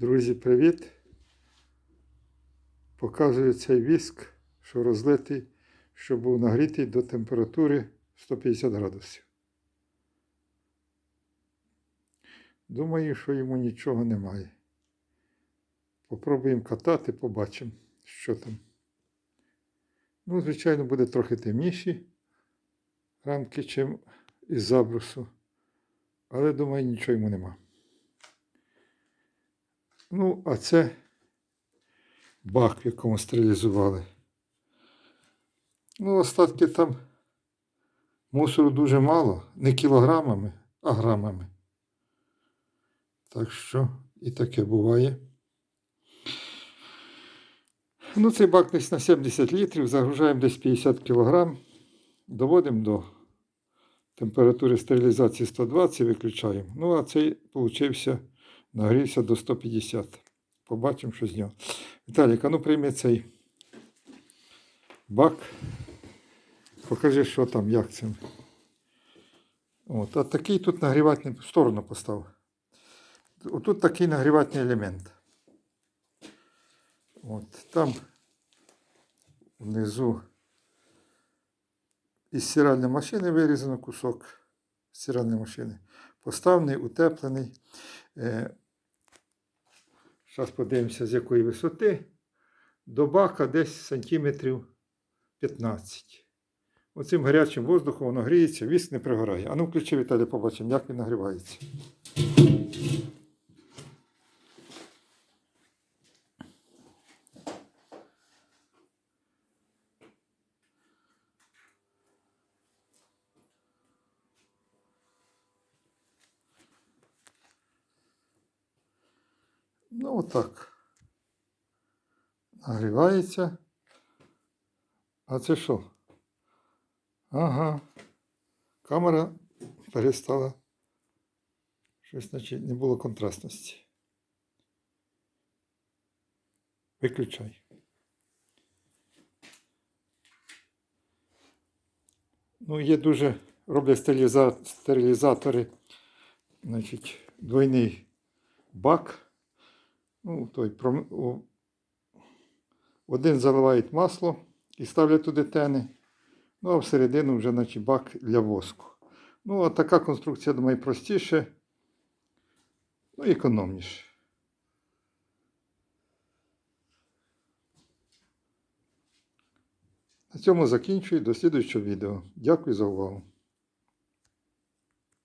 Друзі, привіт! Показую цей віск, що розлитий, що був нагрітий до температури 150 градусів. Думаю, що йому нічого немає. Попробуємо катати, побачимо, що там. Ну, звичайно, буде трохи темніші рамки, чим із забрусу. Але думаю, нічого йому нема. Ну, а це бак, в якому стерилізували. Ну, остатки там мусору дуже мало, не кілограмами, а грамами. Так що і таке буває. Ну, цей бак десь на 70 літрів, загружаємо десь 50 кілограм, доводимо до температури стерилізації 120 виключаємо. Ну, а цей получився, нагрівся до 150. Побачимо, що з нього. Віталік, а ну прийми цей бак. Покажи, що там, як це. От, а такий тут нагрівательний в сторону постав. Отут такий нагрівательний елемент. От, там внизу із стиральної машини вирізано кусок стиральної машини. Поставлений, утеплений. Зараз подивимося, з якої висоти. До десь сантиметрів 15. Оцим гарячим воздухом воно гріється, віск не пригорає. А ну включи Віталій, побачимо, як він нагрівається. Ну, отак. Нагрівається. А це що? Ага. Камера перестала. Щось значить не було контрастності. Виключай. Ну, є дуже роблять стерилізатори. Значить, двойний бак. Ну, той, Один заливають масло і ставлять туди тени. Ну, а всередину вже значить, бак для воску. Ну, а така конструкція, думаю, простіше, ну і економніше. На цьому закінчую. До слідуючого відео. Дякую за увагу.